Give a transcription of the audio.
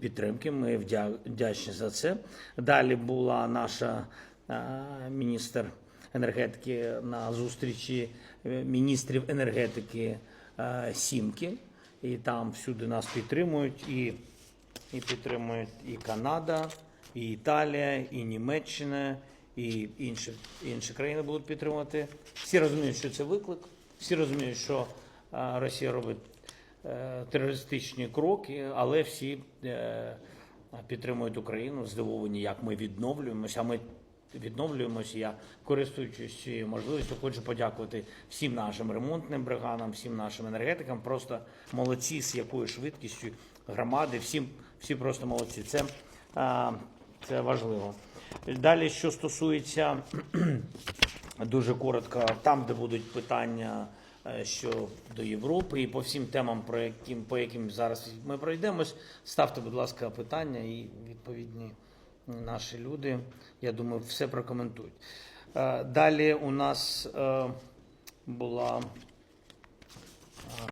підтримки. Ми вдячні за це. Далі була наша е, міністр енергетики на зустрічі е, міністрів енергетики е, Сімки, і там всюди нас підтримують і, і підтримують і Канада, і Італія, і Німеччина, і інші, інші країни будуть підтримувати. Всі розуміють, що це виклик. Всі розуміють, що Росія робить терористичні кроки, але всі е, підтримують Україну, здивовані, як ми відновлюємося. Ми відновлюємося. Я користуючись цією можливістю, хочу подякувати всім нашим ремонтним бригадам, всім нашим енергетикам. Просто молодці, з якою швидкістю громади, всім всі просто молодці. Це, е, це важливо. Далі, що стосується дуже коротко, там, де будуть питання е, щодо Європи і по всім темам, про яким, по яким зараз ми пройдемось, ставте, будь ласка, питання і відповідні наші люди, я думаю, все прокоментують. Е, Далі у нас е, була